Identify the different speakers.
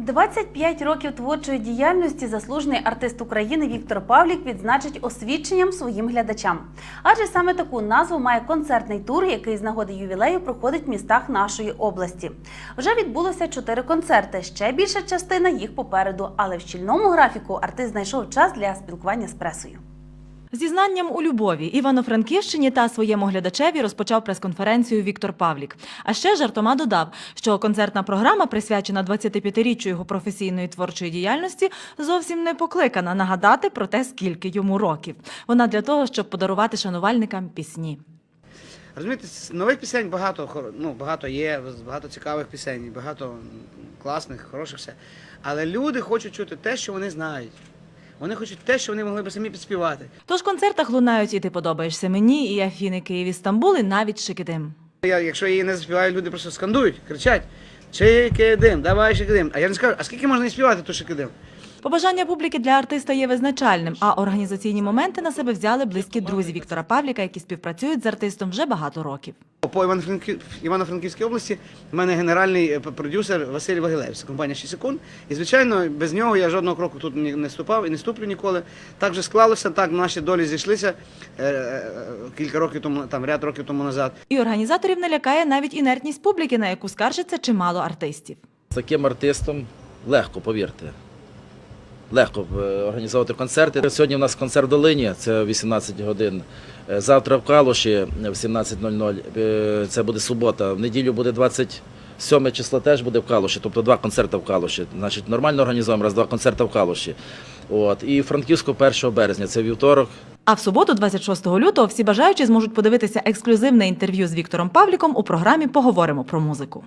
Speaker 1: 25 років творчої діяльності заслужений артист України Віктор Павлік відзначить освідченням своїм глядачам. Адже саме таку назву має концертний тур, який з нагоди ювілею проходить в містах нашої області. Вже відбулося чотири концерти. Ще більша частина їх попереду, але в щільному графіку артист знайшов час для спілкування з пресою.
Speaker 2: Зізнанням у любові Івано-Франківщині та своєму глядачеві розпочав прес-конференцію Віктор Павлік. А ще жартома додав, що концертна програма, присвячена 25-річчю його професійної творчої діяльності, зовсім не покликана нагадати про те, скільки йому років. Вона для того, щоб подарувати шанувальникам пісні.
Speaker 3: Розумієте, нових пісень багато, ну, багато є, багато цікавих пісень, багато класних, хороших все. Але люди хочуть чути те, що вони знають. Вони хочуть те, що вони могли б самі підспівати.
Speaker 2: Тож в концертах лунають і ти подобаєшся мені, і Афіни Київ і Стамбул, і навіть Шикидим.
Speaker 3: Я, якщо я її не заспіваю, люди просто скандують, кричать: Шикидим, давай шикидим. А я не скажу, а скільки можна і співати ту шикидим?
Speaker 2: Побажання публіки для артиста є визначальним, а організаційні моменти на себе взяли близькі друзі Віктора Павліка, які співпрацюють з артистом вже багато років.
Speaker 3: По Івано-Франків- Івано-Франківській області в мене генеральний е, продюсер Василь Вагилевич, це компанія 6 секунд. І, звичайно, без нього я жодного кроку тут не ступав і не ступлю ніколи. Так же склалося, так наші долі зійшлися е, е, кілька років тому, там ряд років тому назад.
Speaker 2: І організаторів не лякає навіть інертність публіки, на яку скаржиться чимало артистів.
Speaker 4: З таким артистом легко, повірте. Легко е, організовувати концерти. Сьогодні у нас концерт в Долині, це 18 годин. Е, Завтра в Калуші в 17.00, е, це буде субота. В неділю буде 27 число теж буде в Калуші, тобто два концерти в Калуші. Значить, нормально організуємо, раз два концерти в Калуші. От. І в Франківську 1 березня, це вівторок.
Speaker 2: А в суботу, 26 лютого, всі бажаючі зможуть подивитися ексклюзивне інтерв'ю з Віктором Павліком у програмі Поговоримо про музику.